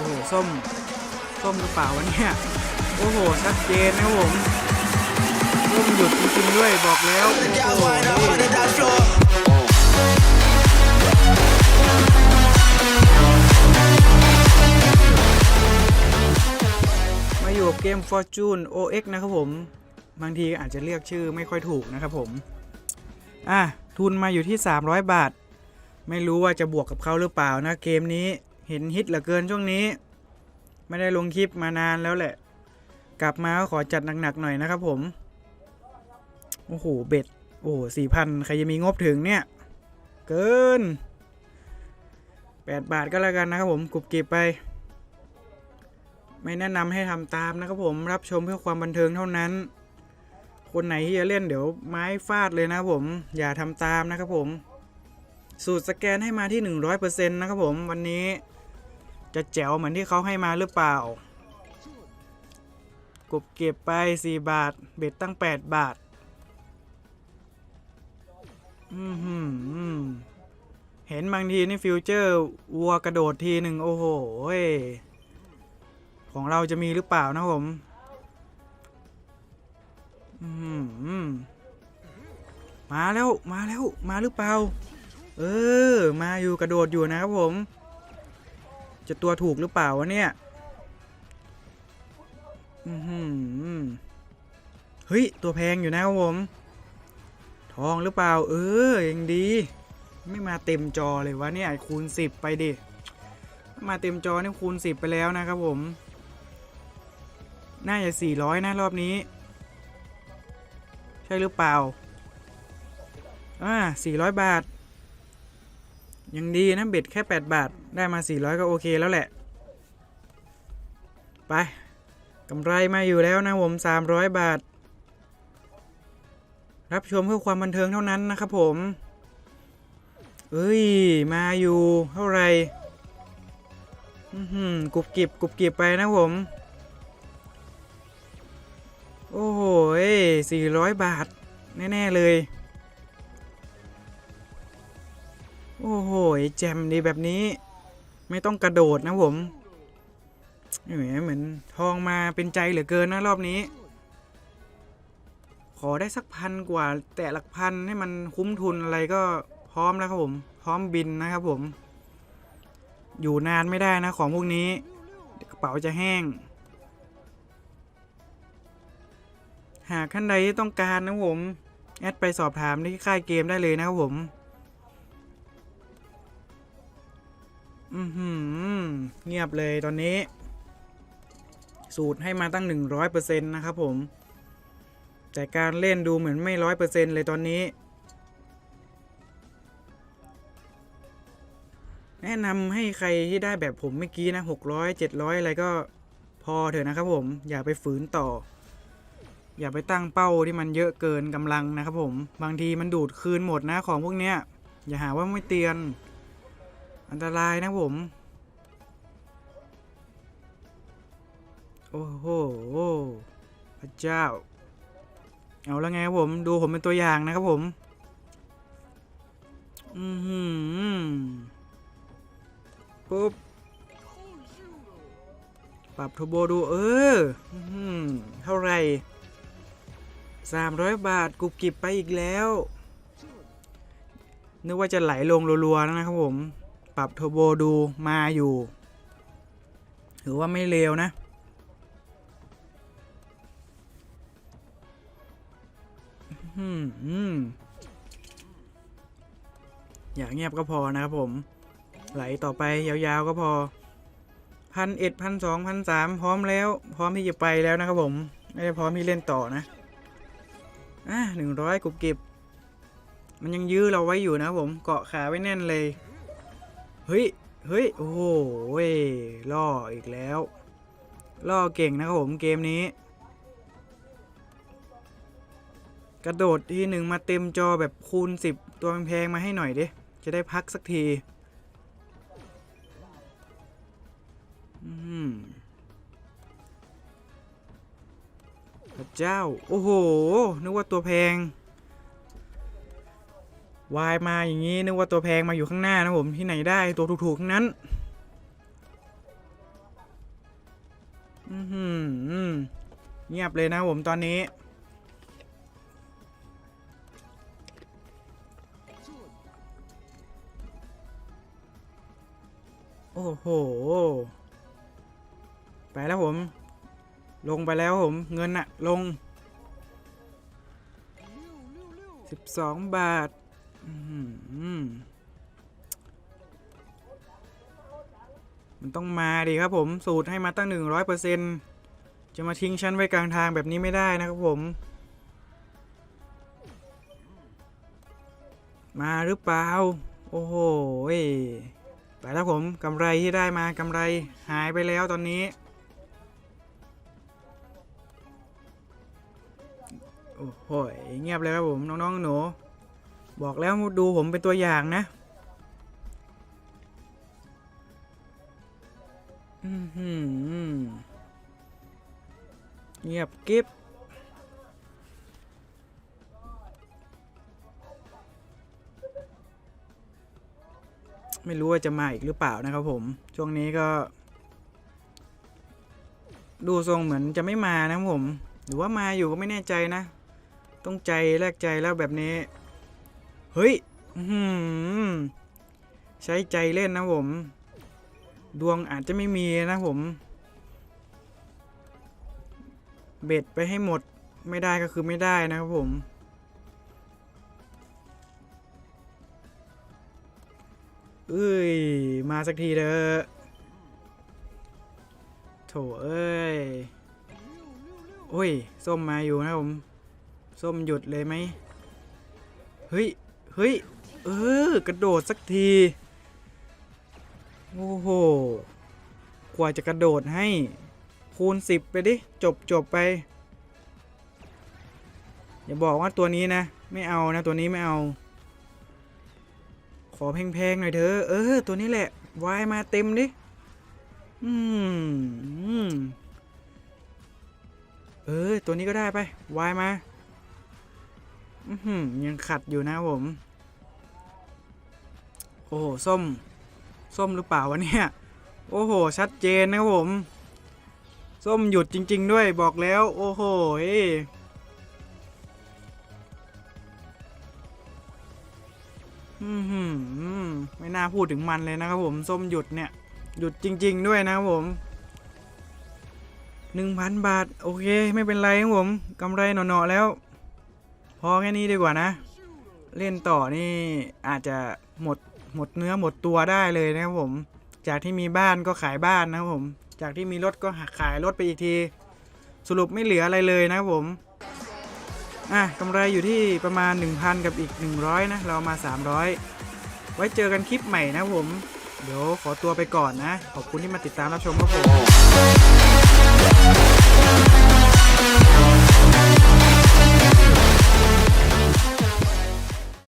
อ้โหส้ม ส้มหรือเปล่าวะเนี่ย โอ้โห ชัดเจนนะผมส้มหยุดจริงๆด้วยบอกแล้ว โอ้โหมาอยู่กับเกม Fortune OX นะครับผม บางทีอาจจะเรียกชื่อไม่ค่อยถูกนะครับผม อะ ทุนมาอยู่ที่ 300 บาท ไม่รู้ว่าจะบวกกับเขาหรือเปล่านะเกมนี้ เห็นฮิตเหลือเกินช่วงนี้ ไม่ได้ลงคลิปมานานแล้วแหละ กลับมาก็ขอจัดหนักๆหน่อยนะครับผม โอ้โห เบ็ด โอ้สี่พันใครจะมีงบถึงเนี่ย เกิน 8 บาทก็แล้วกันนะครับผมกรุบกริบไป ไม่แนะนำให้ทำตามนะครับผมรับชมเพื่อความบันเทิงเท่านั้นคนไหนที่จะเล่นเดี๋ยวไม้ฟาดเลยนะครับผม อย่าทำตามนะครับผม สูตรสแกนให้มาที่ 100%นะครับผมวันนี้ จะแจ๋วเหมือนที่เขาให้มาหรือเปล่ากบเก็บไป 4 บาท เบ็ดตั้ง 8 บาท อือหือเห็นบางทีนี่ฟิวเจอร์วัวกระโดดทีหนึ่งโอ้โห ของเราจะมีหรือเปล่านะผม อืมมาแล้วมาแล้วมาหรือเปล่า เออ มาอยู่กระโดดอยู่นะครับผม จะตัวถูกหรือเปล่าวะเนี่ยอือหือเฮ้ย ตัวแพงอยู่นะครับผม ทองหรือเปล่า เออยังดี ไม่มาเต็มจอเลยวะเนี่ยคูณ10ไปดิ มาเต็มจอนี่คูณ10ไปแล้วนะครับผม น่าจะ400นะรอบนี้ ใช่หรือเปล่า อ่า400บาท ยังดีนะเบ็ดแค่ 8 บาท ได้มา 400 ก็โอเคแล้วแหละ ไปกำไรมาอยู่แล้วนะผม 300 บาท รับชมเพื่อความบันเทิงเท่านั้นนะครับผม เอ้ย มาอยู่เท่าไหร่อื้อหือกรุบกิบกุบกิบไปนะผม โอ้โหสี่ร้อยบาท แน่ ๆ เลย โอ้โหแจมดีแบบนี้ ไม่ต้องกระโดดนะผมเหมือนเหมือนทองมาเป็นใจเหลือเกินนะรอบนี้ ขอได้สักพันกว่า แต่หลักพันให้มันคุ้มทุนอะไรก็พร้อมแล้วครับผม พร้อมบินนะครับผม อยู่นานไม่ได้นะของพวกนี้กระเป๋าจะแห้ง หากท่านใดที่ต้องการนะผม แอดไปสอบถามที่ค่ายเกมได้เลยนะครับผม อือหือเงียบเลยตอนนี้ สูตรให้มาตั้ง 100%นะครับผม แต่การเล่นดูเหมือนไม่ร้อยเปอร์เซ็นต์เลยตอนนี้ แนะนำให้ใครที่ได้แบบผมเมื่อกี้นะ 600 700 อะไรก็พอเถอะนะครับผม อย่าไปฝืนต่อ อย่าไปตั้งเป้าที่มันเยอะเกินกำลังนะครับผม บางทีมันดูดคืนหมดนะของพวกเนี้ย อย่าหาว่าไม่เตือน อันตรายนะผม โอ้โหพระเจ้า เอาแล้วไงครับผม ดูผมเป็นตัวอย่างนะครับผม อือหือปุ๊บ ปรับโทโบดูเอออือหือเท่าไหร่สามร้อยบาทกรุบกริบไปอีกแล้ว นึกว่าจะไหลลงรัวๆนะครับผม รับโทโบดูมาอยู่ถือว่าไม่เลวนะอืมอืมอย่าเงียบก็พอนะครับผม ไหลต่อไปยาวๆก็พอพันเอ็ดพันสองพันสามพร้อมแล้ว พร้อมที่จะไปแล้วนะครับผม ไม่ได้พร้อมที่เล่นต่อนะ อะหนึ่งร้อยกุบกิบ มันยังยื้อเราไว้อยู่นะครับผม เกาะขาไว้แน่นเลย เฮ้ย เฮ้ย โอ้โหเล่ออีกแล้ว ล่อเก่งนะครับผมเกมนี้ กระโดดทีหนึ่งมาเต็มจอแบบคูณ 10 ตัวแพงมาให้หน่อยดิ จะได้พักสักที อืมพระเจ้า โอ้โห นึกว่าตัวแพง วายมาอย่างนี้นึกว่าตัวแพงมาอยู่ข้างหน้านะผมที่ไหนได้ตัวถูกๆทั้งนั้น อือหือเงียบเลยนะผมตอนนี้ โอ้โห ไปแล้วผม ลงไปแล้วผม เงินอะลง 12 บาท มันต้องมาดิครับผมสูตรให้มาตั้ง 100%จะมาทิ้งฉันไว้กลางทางแบบนี้ไม่ได้นะครับผม มาหรือเปล่า โอ้โหยไปแล้วผมกำไรที่ได้มากำไรหายไปแล้วตอนนี้ โอ้โหเงียบเลยครับผมน้องๆหนู บอกแล้วดูผมเป็นตัวอย่างนะเงียบกิ๊บไม่รู้ว่าจะมาอีกหรือเปล่านะครับผม ช่วงนี้ก็ ดูทรงเหมือนจะไม่มานะครับผม หรือว่ามาอยู่ก็ไม่แน่ใจนะ ต้องใจแลกใจแล้วแบบนี้ เฮ้ยใช้ใจเล่นนะผม ดวงอาจจะไม่มีนะผม เบ็ดไปให้หมดไม่ได้ก็คือไม่ได้นะครับผมเอ้ย มาสักทีเถอะโถเอ้ยโอ้ย ส้มมาอยู่นะผม ส้มหยุดเลยไหม เฮ้ย เฮ้ย เออ กระโดดสักที โอ้โห กว่าจะกระโดดให้ คูณสิบไปดิ จบจบไป อย่าบอกว่าตัวนี้นะ ไม่เอานะ ตัวนี้ไม่เอา ขอแพงๆหน่อยเถอะเออ ตัวนี้แหละ วายมาเต็มดิ อืมอืมเออ ตัวนี้ก็ได้ไป วายมา ยังขัดอยู่นะผม โอ้โห ส้ม ส้มหรือเปล่าวะเนี่ย โอ้โห ชัดเจนนะครับผม ส้มหยุดจริง ๆ ด้วยบอกแล้ว โอ้โหไม่น่าพูดถึงมันเลยนะครับผม ส้มหยุดเนี่ย หยุดจริง ๆ ด้วยนะครับผมหนึ่งพันบาท โอเค ไม่เป็นไรครับผมกำไรหนอๆแล้ว พอแค่นี้ดีกว่านะ เล่นต่อนี่อาจจะหมดหมดเนื้อหมดตัวได้เลยนะครับผม จากที่มีบ้านก็ขายบ้านนะครับผม จากที่มีรถก็ขายรถไปอีกที สรุปไม่เหลืออะไรเลยนะครับผม อะกำไรอยู่ที่ประมาณ 1,000 กับอีก 100 นะ เรามา 300 ไว้เจอกันคลิปใหม่นะครับผม เดี๋ยวขอตัวไปก่อนนะ ขอบคุณที่มาติดตามรับชมครับผม